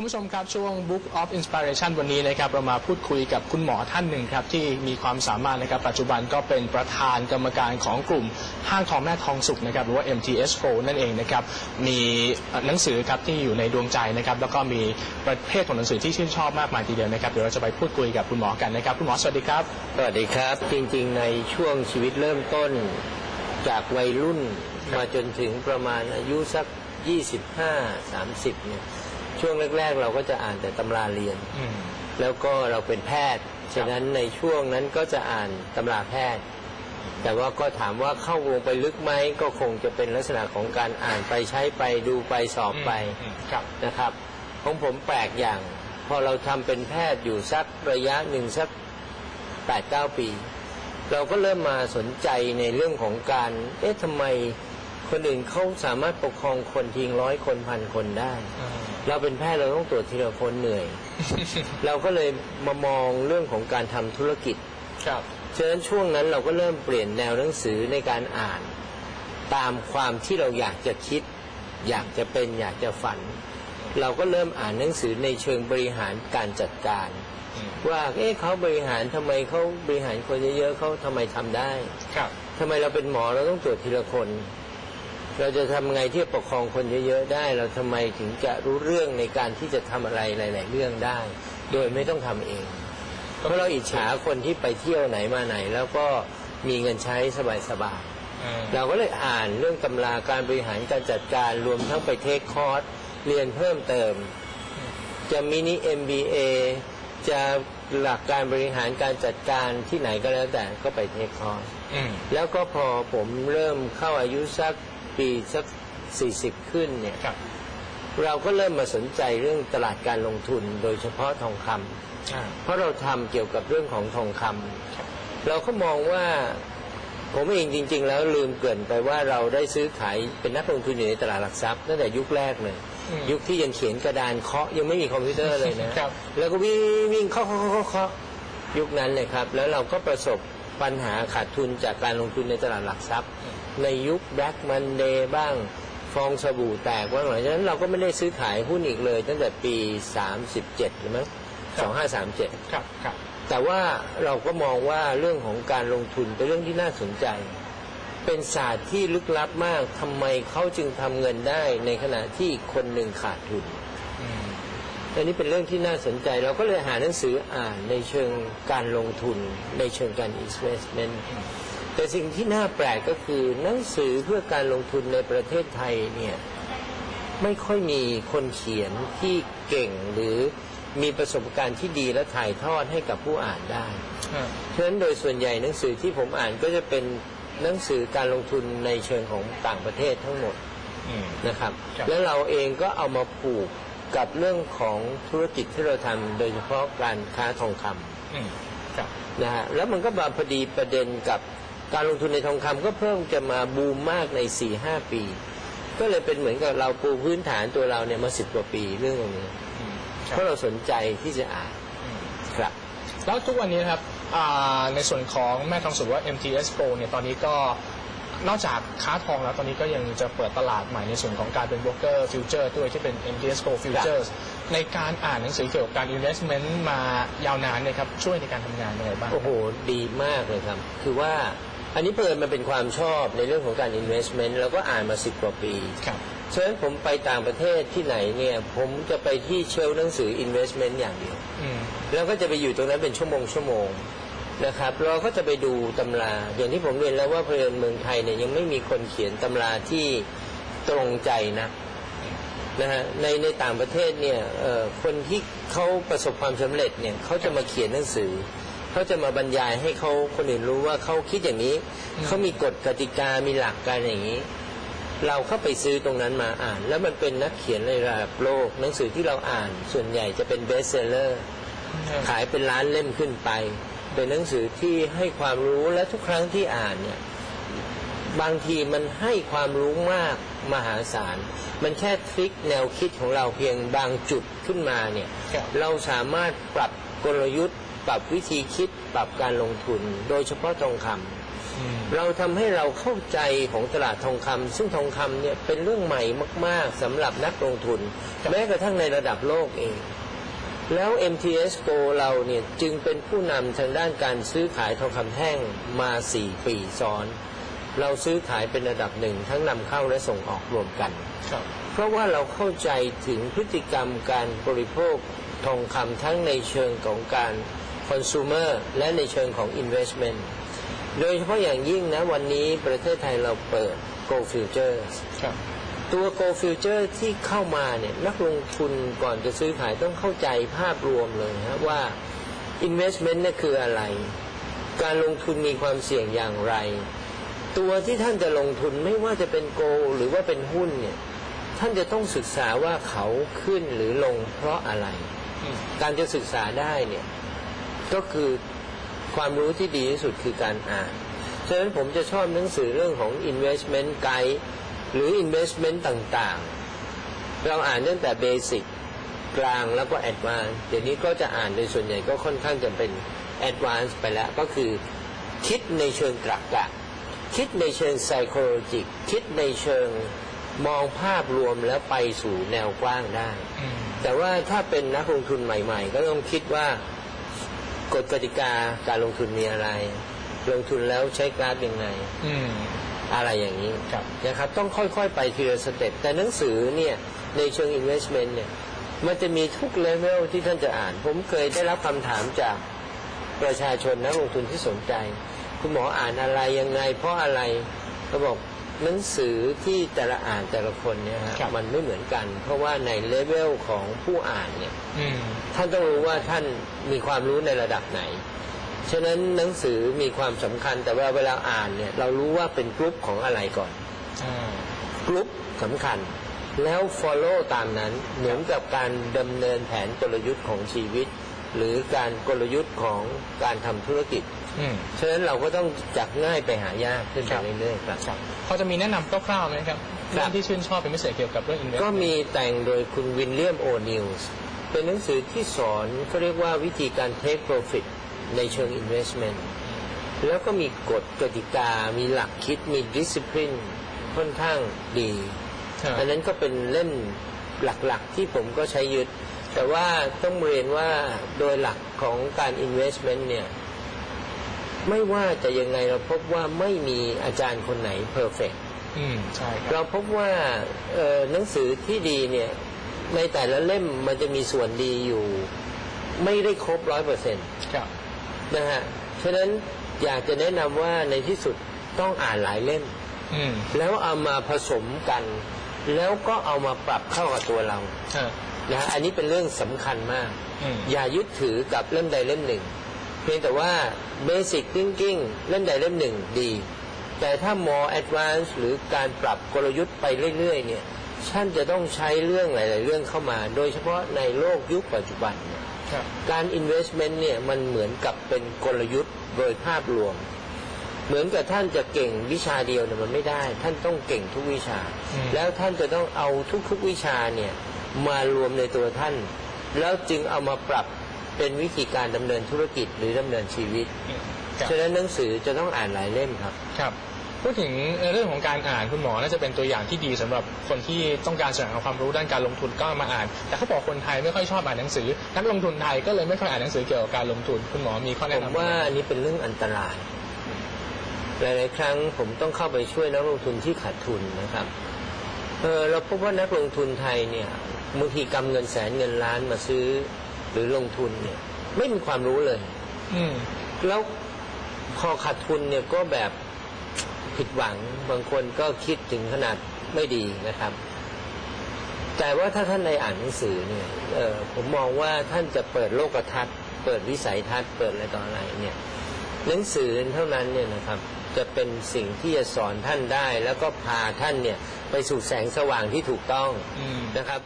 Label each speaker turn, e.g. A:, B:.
A: คุณผู้ชมครับช่วง Book of Inspiration วันนี้นะครับเรามาพูดคุยกับคุณหมอท่านหนึ่งครับที่มีความสามารถนะครับปัจจุบันก็เป็นประธานกรรมการของกลุ่มห้างทองแม่ทองสุขนะครับหรือว่า MTS4 นั่นเองนะครับมีหนังสือครับที่อยู่ในดวงใจนะครับแล้วก็มีประเภทของหนังสือที่ชื่นชอบมากมายทีเดียวนะครับเดี๋ยวเราจะไปพูดคุยกับคุณหมอกันนะครับคุณหมอสวัสดีครับ
B: สวัสดีครับ จริงๆ ในช่วงชีวิตเริ่มต้นจากวัยรุ่นมาจนถึงประมาณอายุสัก 25 30เนี่ย ช่วงแรก ๆ เราก็จะอ่านแต่ตำราเรียน
A: อืม
B: แล้วก็เราเป็นแพทย์ ฉะนั้นในช่วงนั้นก็จะอ่านตำราแพทย์ แต่ว่าก็ถามว่าเข้าลงไปลึกไหมก็คงจะเป็นลักษณะของการอ่านไปใช้ไปดูไปสอบไป
A: อืมครับ
B: นะครับ ของผมแปลกอย่าง พอเราทำเป็นแพทย์อยู่สักระยะหนึ่งสักแปดเก้าปี เราก็เริ่มมาสนใจในเรื่องของการ เอ๊ะทำไมคนอื่นเขาสามารถปกครองคนทิ้งร้อยคนพันคนได้ เราเป็นแพทย์เราต้องตรวจทีละคนเหนื่อย เราก็เลยมามองเรื่องของการทำธุรกิจ
A: ครับ
B: ฉะนั้นช่วงนั้นเราก็เริ่มเปลี่ยนแนวหนังสือในการอ่าน ตามความที่เราอยากจะคิด อยากจะเป็นอยากจะฝัน เราก็เริ่มอ่านหนังสือในเชิงบริหารการจัดการ
A: อืม
B: ว่าเอ๊ะเขาบริหารทำไมเขาบริหารคนเยอะๆเขาทำไมทำได้
A: ครับ
B: ทำไมเราเป็นหมอเราต้องตรวจทีละคน เราจะทำไงที่จะปกครองคนเยอะ ๆ ได้ เราทำไมถึงจะรู้เรื่องในการที่จะทำอะไรหลาย ๆ เรื่องได้ โดยไม่ต้องทำเองเพราะเราอิจฉาคนที่ไปเที่ยวไหนมาไหน แล้วก็มีเงินใช้สบายๆ
A: อืม
B: เราก็เลยอ่านเรื่องตำราการบริหารการจัดการรวมทั้งไปเทคคอร์สเรียนเพิ่มเติม จะมินิ MBA จะหลักการบริหารการจัดการที่ไหนก็แล้วแต่ก็ไปเทคคอร์ส
A: อืม
B: แล้วก็พอผมเริ่มเข้าอายุสัก ปีสัก 40 ขึ้นเนี่ย
A: ครับ
B: เราก็เริ่มมาสนใจเรื่องตลาดการลงทุนโดยเฉพาะทองคำ
A: อ่า
B: เพราะเราทำเกี่ยวกับเรื่องของทองคำ
A: ครับ
B: เราก็มองว่าผมเองจริง ๆ แล้วลืมเกรินไปว่าเราได้ซื้อขายเป็นนักลงทุนอยู่ในตลาดหลักทรัพย์ตั้งแต่ยุคแรกเลย
A: อืม
B: ยุคที่ยังเขียนกระดานเคาะยังไม่มีคอมพิวเตอร์เลยนะ
A: ครับ
B: แล้วก็วิ่งวิ่งเคาะเคาะเคาะเคาะยุคนั้นเลยครับ แล้วเราก็ประสบปัญหาขาดทุนจากการลงทุนในตลาดหลักทรัพย์ ในยุคแบล็กมันเดย์บ้างฟองสบู่แตกบ้างหลังจากนั้นเราก็ไม่ได้ซื้อขายหุ้นอีกเลย ตั้งแต่ปี 37หรือมั้ง2537
A: ครับครับ
B: แต่ว่าเราก็มองว่าเรื่องของการลงทุนเป็นเรื่องที่น่าสนใจ เป็นศาสตร์ที่ลึกลับมากทำไมเขาจึงทำเงินได้ในขณะที่คนหนึ่งขาดทุน
A: อืม
B: อันนี้เป็นเรื่องที่น่าสนใจ เราก็เลยหาหนังสืออ่านในเชิงการลงทุนในเชิงการ investment แต่สิ่งที่น่าแปลกก็คือหนังสือเพื่อการลงทุนในประเทศไทยเนี่ยไม่ค่อยมีคนเขียนที่เก่งหรือมีประสบการณ์ที่ดีและถ่ายทอดให้กับผู้อ่านได้
A: อ่า
B: ฉะนั้นโดยส่วนใหญ่หนังสือที่ผมอ่านก็จะเป็นหนังสือการลงทุนในเชิงของต่างประเทศทั้งหมด
A: อืม
B: นะครับ
A: ครับ
B: แล้วเราเองก็เอามาผูกกับเรื่องของธุรกิจที่เราทำโดยเฉพาะการค้าทองคำ
A: อืมครับ
B: นะฮะแล้วมันก็มาพอดีประเด็นกับ การลงทุนในทองคำก็เพิ่งจะมาบูมมากใน4-5ปี ก็เลยเป็นเหมือนกับเราปูพื้นฐานตัวเราเนี่ยมาสิบกว่าปีเรื่องตรงนี้
A: อืมค
B: เพ
A: รับ
B: ราะเราสนใจที่จะอ่าน
A: อืม
B: ครับ
A: แล้วทุกวันนี้นะครับอ่าในส่วนของแม่ทองสุกว่า MTS Pro เนี่ยตอนนี้ก็นอกจากค้าทองแล้วตอนนี้ก็ยังจะเปิดตลาดใหม่ในส่วนของการเป็นโบรกเกอร์ฟิวเจอร์ด้วยที่เป็น MTS Pro Futures ในการอ่านหนังสือเกี่ยวกับการ investment มายาวนานเนี่ยครับช่วยในการทำงานยังไงบ้าง
B: โอ้โห ดีมากเลยครับ คือว่า อันนี้เปิดมาเป็นความชอบในเรื่องของการ investment แล้วก็อ่านมาสิบกว่าปี
A: ครับ
B: ฉะนั้นผมไปต่างประเทศที่ไหนเนี่ย ผมจะไปที่เชลฟ์หนังสือ investment อย่างเดียว
A: อืม
B: แล้วก็จะไปอยู่ตรงนั้นเป็นชั่วโมงชั่วโมงนะครับ เราก็จะไปดูตำรา อย่างที่ผมเรียนแล้วว่าเพลินเมืองไทยเนี่ยยังไม่มีคนเขียนตำราที่ตรงใจนะนะฮะในในต่างประเทศเนี่ยเอ่อคนที่เขาประสบความสำเร็จเนี่ยเขาจะมาเขียนหนังสือ เขาจะมาบรรยายให้เขาคนอื่นรู้ว่าเขาคิดอย่างนี้
A: อืม
B: เขามีกฎกติกามีหลักการอย่างนี้ เราเข้าไปซื้อตรงนั้นมาอ่าน แล้วมันเป็นนักเขียนในระดับโลก หนังสือที่เราอ่านส่วนใหญ่จะเป็นเบสเซลเลอร์ขายเป็นล้านเล่มขึ้นไป เป็นหนังสือที่ให้ความรู้และทุกครั้งที่อ่านเนี่ยบางทีมันให้ความรู้มากมหาศาล มันแค่ทริคแนวคิดของเราเพียงบางจุดขึ้นมาเนี่ย
A: ครับ
B: เราสามารถปรับกลยุทธ์ ปรับวิธีคิดปรับการลงทุน โดยเฉพาะทองคำ
A: อืม
B: เราทำให้เราเข้าใจของตลาดทองคำซึ่งทองคำเนี่ยเป็นเรื่องใหม่มาก ๆสำหรับนักลงทุน แม้กระทั่งในระดับโลกเอง แล้ว MTS Go เราเนี่ยจึงเป็นผู้นำทางด้านการซื้อขายทองคำแท่งมา 4 ปีซ้อน เราซื้อขายเป็นระดับหนึ่งทั้งนำเข้าและส่งออกรวมกัน
A: ครับ
B: เพราะว่าเราเข้าใจถึงพฤติกรรมการบริโภคทองคำทั้งในเชิงของการ consumer และในเชิงของ investment โดยเฉพาะอย่างยิ่งนะวันนี้ประเทศไทยเราเปิด Go Futures
A: ครับ
B: ตัว Go Future ที่เข้ามาเนี่ยนักลงทุนก่อนจะซื้อขายต้องเข้าใจภาพรวมเลยนะว่า investment เนี่ยคืออะไร การลงทุนมีความเสี่ยงอย่างไร ตัวที่ท่านจะลงทุนไม่ว่าจะเป็นโกลหรือว่าเป็นหุ้นเนี่ยท่านจะต้องศึกษาว่าเขาขึ้นหรือลงเพราะอะไร
A: อืม
B: การจะศึกษาได้เนี่ย ก็คือความรู้ที่ดีที่สุดคือการอ่าน ฉะนั้นผมจะชอบหนังสือเรื่องของ investment guide หรือ investment ต่างๆ เราอ่านตั้งแต่เบสิกกลางแล้วก็ advance เดี๋ยวนี้ก็จะอ่านโดยส่วนใหญ่ก็ค่อนข้างจะเป็น advance ไปแล้ว ก็คือคิดในเชิงตรรกะ คิดในเชิง psychologic คิดในเชิงมองภาพรวมแล้วไปสู่แนวกว้างได้
A: อืม
B: แต่ว่าถ้าเป็นนักลงทุนใหม่ ๆ ก็ต้องคิดว่า กฎกติกาการลงทุนมีอะไร ลงทุนแล้วใช้กราฟยังไง
A: อืม
B: อะไรอย่างนี้
A: ครับ
B: นะครับต้องค่อยๆ ไปทีละสเต็ปแต่หนังสือเนี่ยในเชิง investment เนี่ยมันจะมีทุกเลเวลที่ท่านจะอ่าน ผมเคยได้รับคำถามจากประชาชนนักลงทุนที่สนใจ คุณหมออ่านอะไรยังไง เพราะอะไรเขาบอก หนังสือที่แต่ละอ่านแต่ละคนเนี่ยฮะ
A: ครับ
B: มันไม่เหมือนกัน เพราะว่าในเลเวลของผู้อ่านเนี่ย
A: อืม
B: ท่านต้องรู้ว่าท่านมีความรู้ในระดับไหน ฉะนั้นหนังสือมีความสำคัญแต่ว่าเวลาอ่านเนี่ย เรารู้ว่าเป็นกลุ่มของอะไรก่อน
A: อ่า
B: กลุ่มสำคัญ แล้ว follow ตามนั้นเหมือนกับการดำเนินแผนกลยุทธ์ของชีวิต หรือการกลยุทธ์ของการทำธุรกิจ
A: อืม
B: ฉะนั้นเราก็ต้องจากง่ายไปหายากขึ้น
A: ค
B: ไป
A: รับ
B: เรื่อยๆครับ
A: ครับพอจะมีแนะนำคร่าวๆไหมครับ
B: ครับ
A: เรื่องที่ชื่นชอบเป็นพิเศษเกี่ยวกับเรื่อง investment
B: ก็มีแต่งโดยคุณวินเลียมโอนิลส์เป็นหนังสือที่สอนเขาเรียกว่าวิธีการ take profit ในเชิง investment แล้วก็มีกฎกติกา มีหลักคิดมี discipline ค่อนข้างดี
A: ครับ
B: อันนั้นก็เป็นเล่มหลักๆ ที่ผมก็ใช้ยึด แต่ว่าต้องเรียนว่าโดยหลักของการ investment เนี่ย ไม่ว่าจะยังไงเราพบว่าไม่มีอาจารย์คนไหน perfect
A: อืมใช่ครับ
B: เราพบว่าเอ่อหนังสือที่ดีเนี่ย ในแต่ละเล่มมันจะมีส่วนดีอยู่ ไม่ได้ครบร้อยเปอร์เซ็นต์
A: ครับ
B: นะฮะฉะนั้นอยากจะแนะนำว่าในที่สุดต้องอ่านหลายเล่ม
A: อืม
B: แล้วเอามาผสมกัน แล้วก็เอามาปรับเข้ากับตัวเรา
A: อ่า
B: นะฮะอันนี้เป็นเรื่องสำคัญมาก
A: อืม
B: อย่ายึดถือกับเล่มใดเล่มหนึ่ง เพียงแต่ว่า Basic Thinking เล่มใดเล่มหนึ่งดี แต่ถ้า more advanced หรือการปรับกลยุทธ์ไปเรื่อย ๆ เนี่ยท่านจะต้องใช้เรื่องหลาย ๆ เรื่องเข้ามา โดยเฉพาะในโลกยุคปัจจุบันเนี่ย
A: ครับ
B: การ investment เนี่ยมันเหมือนกับเป็นกลยุทธ์โดยภาพรวม เหมือนกับท่านจะเก่งวิชาเดียวเนี่ยมันไม่ได้ ท่านต้องเก่งทุกวิชา
A: อืม
B: แล้วท่านจะต้องเอาทุก ๆ วิชาเนี่ย มารวมในตัวท่าน แล้วจึงเอามาปรับเป็นวิธีการดำเนินธุรกิจหรือดำเนินชีวิต
A: อืมครับ
B: ฉะนั้นหนังสือจะต้องอ่านหลายเล่มครับ
A: ครับพูดถึงเรื่องของการอ่านคุณหมอน่าจะเป็นตัวอย่างที่ดีสำหรับคนที่ต้องการแสวงหาความรู้ด้านการลงทุนก็มาอ่าน แต่เขาบอกคนไทยไม่ค่อยชอบอ่านหนังสือนักลงทุนไทยก็เลยไม่ค่อยอ่านหนังสือเกี่ยวกับการลงทุนคุณหมอมีข้อ
B: ผ
A: แนะ
B: ม
A: นำ
B: ว่าอันนี้เป็นเรื่องอันตรายหลายๆครั้งผมต้องเข้าไปช่วยนักลงทุนที่ขาดทุนนะครับเออเราพบว่านักลงทุนไทยเนี่ย บางทีกำเงินแสนเงินล้านมาซื้อ หรือลงทุนเนี่ย ไม่มีความรู้เลย
A: อืม
B: แล้วพอขาดทุนเนี่ยก็แบบผิดหวังบางคนก็คิดถึงขนาดไม่ดีนะครับ แต่ว่าถ้าท่านได้อ่านหนังสือเนี่ยเออผมมองว่าท่านจะเปิดโลกทัศน์ เปิดวิสัยทัศน์เปิดอะไรต่ออะไรเนี่ย หนังสือเท่านั้นเนี่ยนะครับ จะเป็นสิ่งที่จะสอนท่านได้ แล้วก็พาท่านเนี่ย ไปสู่แสงสว่างที่ถูกต้อง
A: อืม
B: นะครับ